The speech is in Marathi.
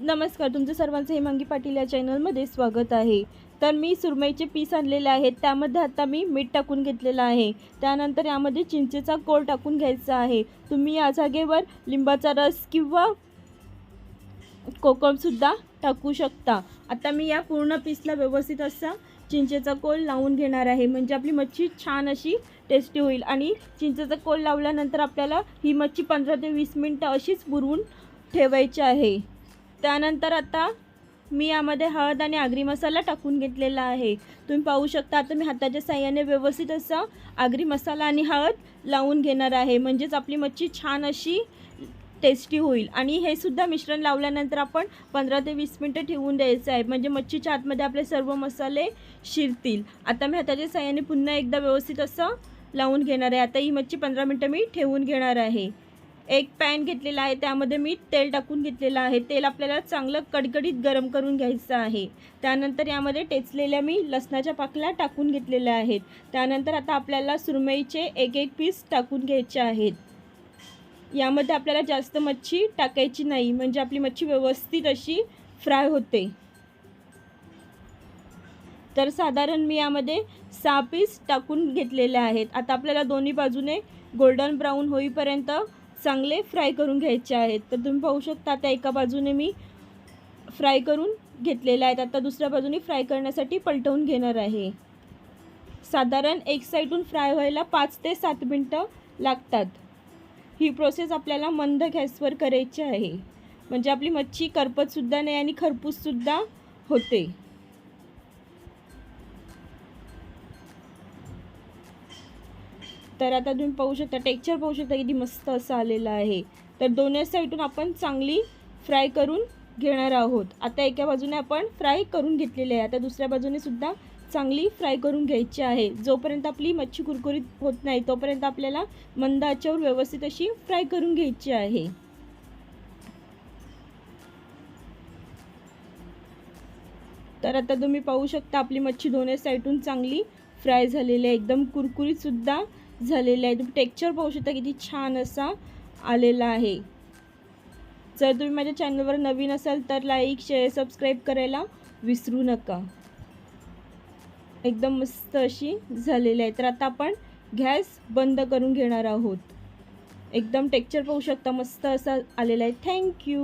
नमस्कार तुमचं सर्वांचं हेमांगी पाटील या चॅनलमध्ये स्वागत आहे. तर मी सुरमईचे पीस आणलेले आहेत त्यामध्ये आता मी मीठ टाकून घेतलेलं आहे. त्यानंतर यामध्ये चिंचेचा कोळ टाकून घ्यायचा आहे. तुम्ही या जागेवर लिंबाचा रस किंवा कोकमसुद्धा टाकू शकता. आता मी या पूर्ण पीसला व्यवस्थित असा चिंचेचा कोल लावून घेणार आहे. म्हणजे आपली मच्छी छान अशी टेस्टी होईल आणि चिंचेचा कोल लावल्यानंतर आपल्याला ही मच्छी पंधरा ते वीस मिनटं अशीच बुरवून ठेवायची आहे. त्यानंतर आता मी यामध्ये हळद आणि आगरी मसाला टाकून घेतलेला आहे. तुम्ही पाहू शकता आता मी हाताच्या साह्याने व्यवस्थित असा आगरी मसाला आणि हळद लावून घेणार आहे. म्हणजेच आपली मच्छी छान अशी टेस्टी होईल. आणि हे सुद्धा मिश्रण लावल्यानंतर आपण पंधरा ते वीस मिनटं ठेवून द्यायचं आहे. म्हणजे मच्छीच्या आतमध्ये आपले सर्व मसाले शिरतील. आता मी हाताच्या साह्याने पुन्हा एकदा व्यवस्थित असं लावून घेणार आहे. आता ही मच्छी पंधरा मिनटं मी ठेवून घेणार आहे. एक पॅन घेतलेला आहे त्यामध्ये मी तेल टाकून घेतलेलं आहे. तेल आपल्याला चांगलं कडकडीत गरम करून घ्यायचं आहे. त्यानंतर यामध्ये टेचलेल्या मी लसणाच्या पाकल्या टाकून घेतलेल्या आहेत. त्यानंतर आता आपल्याला सुरमईचे एक एक पीस टाकून घ्यायचे आहेत. यामध्ये आपल्याला जास्त मच्छी टाकायची नाही म्हणजे आपली मच्छी व्यवस्थित अशी फ्राय होते. तर साधारण मी यामध्ये सहा पीस टाकून घेतलेले आहेत. आता आपल्याला दोन्ही बाजूने गोल्डन ब्राऊन होईपर्यंत चांगले फ्राय करून घ्यायचे आहेत. तर तुम्ही पाहू शकता आता एका बाजूने मी फ्राय करून घेतलेले आहेत. आता दुसऱ्या बाजूने फ्राय करण्यासाठी पलटवून घेणार आहे. साधारण एक साईडून फ्राय व्हायला पाच ते सात मिनटं लागतात. ही प्रोसेस आपल्याला मंद गॅसवर करायची आहे. म्हणजे आपली मच्छी करपतसुद्धा नाही आणि खरपूससुद्धा होते. तर आता तुम्ही पाहू शकता टेक्चर पाहू शकता किती मस्त असं आलेलं आहे. तर दोन्ही साईडून आपण चांगली फ्राय करून घेणार आहोत. आता एका बाजूने आपण फ्राय करून घेतलेली आहे. आता दुसऱ्या बाजूने सुद्धा चांगली फ्राय करून घ्यायची आहे. जोपर्यंत आपली मच्छी कुरकुरीत होत नाही तोपर्यंत आपल्याला मंद आचेवर व्यवस्थित अशी फ्राय करून घ्यायची आहे. तर आता तुम्ही पाहू शकता आपली मच्छी दोन्ही साईडून चांगली फ्राय झालेले आहे एकदम कुरकुरीतसुद्धा झालेले आहे तुम्ही टेक्चर पाहू शकता किती छान असा आलेला आहे. जर तुम्ही माझ्या चॅनलवर नवीन असाल तर लाईक शेअर सबस्क्राईब करायला विसरू नका. एकदम मस्त अशी झालेली आहे. तर आता आपण गॅस बंद करून घेणार आहोत. एकदम टेक्चर पाहू शकता मस्त असा आलेला आहे. थँक्यू